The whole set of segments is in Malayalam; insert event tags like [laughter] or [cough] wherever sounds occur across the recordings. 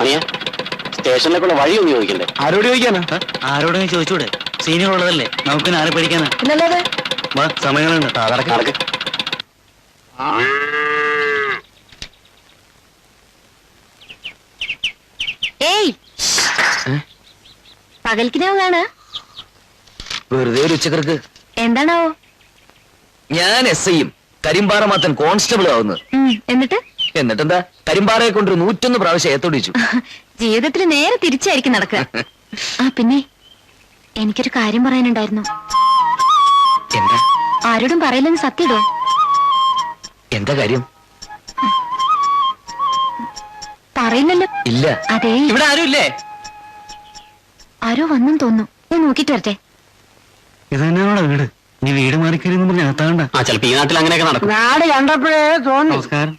അനിയ സ്റ്റേഷനിലേക്കുള്ള വഴി ഒന്ന് ചോദിക്കണ്ടേ? ആരോട് ചോദിക്കാനാ? ആരോടെങ്കിലും ചോദിച്ചൂടെ? സീനിയർ ഉള്ളതല്ലേ നമുക്ക് ആരെ പഠിക്കാനാ. പിന്നല്ലാതെ വാ സമയങ്ങളുണ്ട്. നടക്ക്. ഏയ്! പകൽക്കിനാവാണ് വെറുതെ ഒരു ഉച്ചക്കർക്ക് എന്താണാവോ? ഞാൻ എസ് ഐയും കരിമ്പാറ മാത്രം കോൺസ്റ്റബിൾ ആവുന്നത് എന്നിട്ട്? എന്നിട്ടെന്താ? കരിമ്പാറയെ കൊണ്ടൊരു നൂറ്റൊന്ന് പ്രാവശ്യം ഏത്തോടിച്ചു [laughs] ജീവിതത്തിൽ നേരെ തിരിച്ചായിരിക്കും നടക്കുക. [laughs] ആ പിന്നെ? എനിക്കൊരു കാര്യം പറയാനുണ്ടായിരുന്നു. എന്താ? ആരോടും പറയില്ലെന്ന് സത്യടോ? എന്താ കാര്യം? പറയില്ലല്ലോ. ഇല്ല. അതെ. ഇവിടെ ആരും ഇല്ലേ? ആരോ വന്നും തോന്നുന്നു. ഞാൻ നോക്കിട്ട് വരട്ടെ. ഇത് തന്നെയാണോ വീട്? നീ വീട് മാറിക്കരുന്ന് പറഞ്ഞ് അകത്താണ്ട ആ ചിലപ്പോ ഈ നാട്ടിൽ അങ്ങനെയൊക്കെ നടക്കും. നാട് കണ്ടപ്പോഴേ തോന്നുന്നു നമസ്കാരം.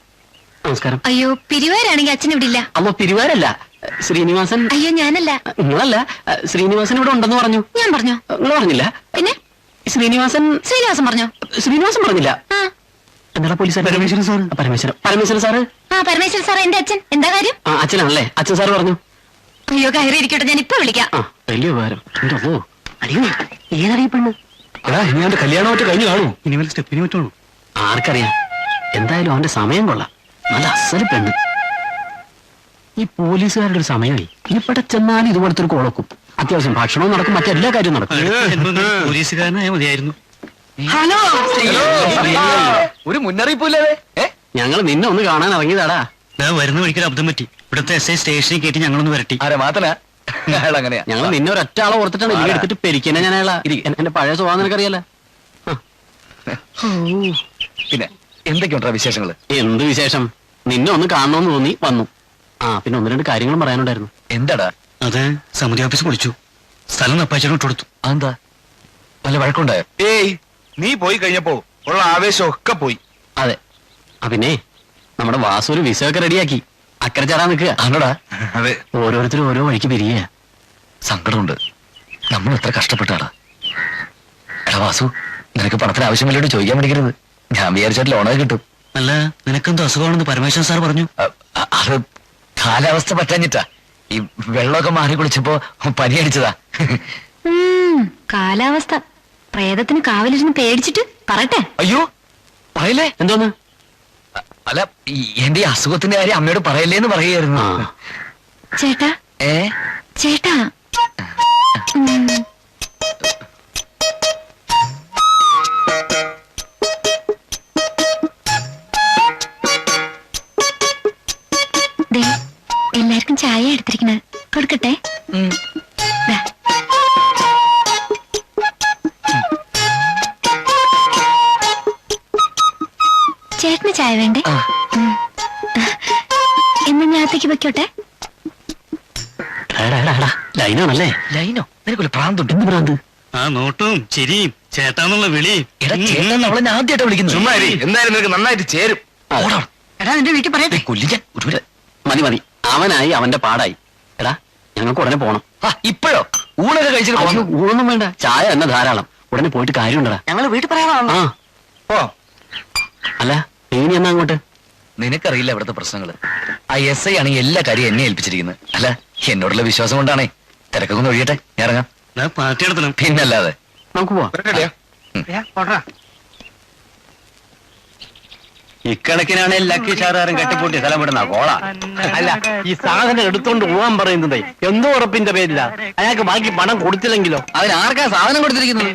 നമസ്കാരം. അയ്യോ പിരിവാരാണെങ്കിൽ അച്ഛൻ ഇവിടെ ഇല്ല അമ്മ പിരിവാരല്ല. ശ്രീനിവാസൻ. അയ്യോ ഞാനല്ല. നിങ്ങളല്ല. ശ്രീനിവാസൻ ഇവിടെ ഉണ്ടെന്ന് പറഞ്ഞു. ഞാൻ പറഞ്ഞു? നിങ്ങൾ പറഞ്ഞില്ല. പിന്നെ? ശ്രീനിവാസൻ. ശ്രീനിവാസൻ പറഞ്ഞോ? ശ്രീനിവാസൻ പറഞ്ഞില്ല. ആ. എന്താ police Parameswaran sir. Parameswaran. Parameswaran sir. ആ പരമേശ്വരൻ സാർ എന്റെ അച്ഛൻ. എന്താ കാര്യം? ആ അച്ഛനാണല്ലേ? അച്ഛൻ സാർ പറഞ്ഞു. അയ്യോ കയറി ഇരിക്കട്ടെ ഞാൻ ഇപ്പൊ വിളിക്കാം വലിയ ഉപകാരം. ഏതറിയപ്പെണ്ണ് എടാ ഇനി അവന്റെ കല്യാണം മറ്റു കഴിഞ്ഞു കാണൂ. ഇനി സ്റ്റെപ്പിന് പറ്റുള്ളൂ. ആർക്കറിയാം. എന്തായാലും അവന്റെ സമയം കൊള്ളാം. നല്ല അസൽ പെണ്ണ് ഈ പോലീസുകാരുടെ ഒരു സമയമായി ഇവിടെ ചെന്നാലും ഇതുപോലത്തെ ഒരു കോളക്കും. അത്യാവശ്യം ഭക്ഷണവും നടക്കും മറ്റെല്ലാ കാര്യവും നടക്കും. പോലീസുകാരനായ മതിയായിരുന്നു? ഹലോ? ഒരു മുന്നറിയിപ്പില്ലാതെ ഞങ്ങൾ നിന്നെ ഒന്ന് കാണാൻ ഇറങ്ങിയതാടാ. ഞാൻ വരുന്ന വഴിക്കൊരു അബ്ദം പറ്റി. ഇവിടുത്തെ എസ് ഐ സ്റ്റേഷനിൽ കയറ്റി ഞങ്ങളൊന്ന് വരട്ടി. ആരെ മാത്രല്ല അങ്ങനെയാ. ഞങ്ങൾ നിന്നെ ഒരൊറ്റ ആളെ ഓർത്തിട്ടാണ് ഇല്ല എടുത്തിട്ട് പെരിക്കനെ ഞാൻ അയാളാ എൻ- എന്റെ പഴയ സ്വഭാവം നിനക്കറിയാലോ? പിന്നെ? എന്തൊക്കെയുണ്ടാ വിശേഷങ്ങൾ? എന്ത് വിശേഷം? നിന്നെ ഒന്ന് കാണണമെന്ന് തോന്നി വന്നു. ആ പിന്നെ ഒന്ന് രണ്ട് കാര്യങ്ങളും പറയാനുണ്ടായിരുന്നു. എന്താടാ? അതെ സമിതി ഓഫീസ് വിളിച്ചു. സ്ഥലം നപ്പാച്ചനും കൊടുത്തു. അതെന്താ? വല്ല വഴക്കുണ്ടായോ? ഏയ് നീ പോയി കഴിഞ്ഞപ്പോ ഉള്ള ആവേശം ഒക്കെ പോയി. അതെ. ആ പിന്നെ നമ്മുടെ വാസു ഒരു വിസ ഒക്കെ റെഡിയാക്കി. അക്കരെ ചേരാൻ നിൽക്കുക. ആണോടാ? അതെ. ഓരോരുത്തരും ഓരോ വഴിക്ക് പിരിയ സങ്കടമുണ്ട്. നമ്മൾ എത്ര കഷ്ടപ്പെട്ടാടാ? എടാ വാസു നിനക്ക് പണത്തിന് ആവശ്യമില്ലോട്ട് ചോദിക്കാൻ പഠിക്കരുത് ഞാൻ വിചാരിച്ചാൽ ലോണൊക്കെ കിട്ടും. അല്ല നിനക്കെന്തോ അസുഖമാണെന്ന് പരമേശ്വരൻ സാർ പറഞ്ഞു. അത് കാലാവസ്ഥ പറ്റാഞ്ഞിട്ടാ. ഈ വെള്ളമൊക്കെ മാറി കുളിച്ചപ്പോ പനി അടിച്ചതാ ഉം, കാലാവസ്ഥ. പ്രേതത്തിന് കാവലിരുന്ന് പേടിച്ചിട്ട് പറട്ടെ. അയ്യോ പറയല്ലേ? എന്തോന്ന്? അല്ല എന്റെ ഈ അസുഖത്തിന്റെ കാര്യം അമ്മയോട് പറയല്ലേന്ന് പറയുമായിരുന്നു ആ. ചേട്ടാ. ഏ? ചേട്ടാ എല്ലാവർക്കും ചായ എടുത്തിരിക്കണ. കൊടുക്കട്ടെ. ചേട്ടന് ചായ വേണ്ടേ. എന്നാ ഞാത്തേക്ക് വെക്കോട്ടെ? ലൈനാണല്ലേ? ലൈനോ? നിനക്കൊരു പ്രാന്തുണ്ട്. എന്ത് ഭ്രാന്ത് ആ നോട്ടും ചിരിയും ചേട്ടാന്നുള്ള വിളി എടാ ചേട്ടൻ അവളെ ഞാൻ ആദ്യമായിട്ട് വിളിക്കുന്നു ചുമ്മാ എന്തായാലും നിനക്ക് നന്നായിട്ട് ചേരും. എടാ നിന്റെ വീട്ടിൽ പറയട്ടെ. കൊല്ലിക്കാൻ ഒരു മതി മതി. അവനായി അവന്റെ പാടായി. എടാ ഞങ്ങൾക്ക് ഉടനെ പോണം. ആ ഇപ്പോഴോ? ഊണൊക്കെ കഴിച്ചിട്ട് അയ്യോ, പോന്നു ഊണൊന്നും വേണ്ട. ചായ തന്നെ ധാരാളം. ഉടനെ പോയിട്ട് കാര്യമുണ്ടടാ. ഞങ്ങൾ വീട്ടിൽ പറയാൻ ആ. ഓ അല്ല നീ എന്നാ അങ്ങോട്ട്? നിനക്കറിയില്ല ഇവിടുത്തെ പ്രശ്നങ്ങൾ. ആ എസ് ഐ ആണ് എല്ലാ കാര്യം എന്നെ ഏൽപ്പിച്ചിരിക്കുന്നത്. അല്ല എന്നോടുള്ള വിശ്വാസം കൊണ്ടാണേ. തിരക്കൊക്കെ ഒന്ന് ഒഴിയട്ടെ. ഞാൻ ഇറങ്ങാം. പാർട്ടി പിന്നല്ലാതെ. നമുക്ക് പോവാം. ഇക്കണക്കിനാണ് ലക്കി ഷാറുകാരൻ കെട്ടിപ്പൂട്ടി സ്ഥലം വിടുന്ന കോള. അല്ല ഈ സാധനം എടുത്തോണ്ട് പോവാൻ പറയുന്നത്. എന്തോ ഉറപ്പിന്റെ പേരില്ല അയാൾക്ക് ബാക്കി പണം കൊടുത്തില്ലെങ്കിലോ? അതിനാർക്കാ സാധനം കൊടുത്തിരിക്കുന്നത്?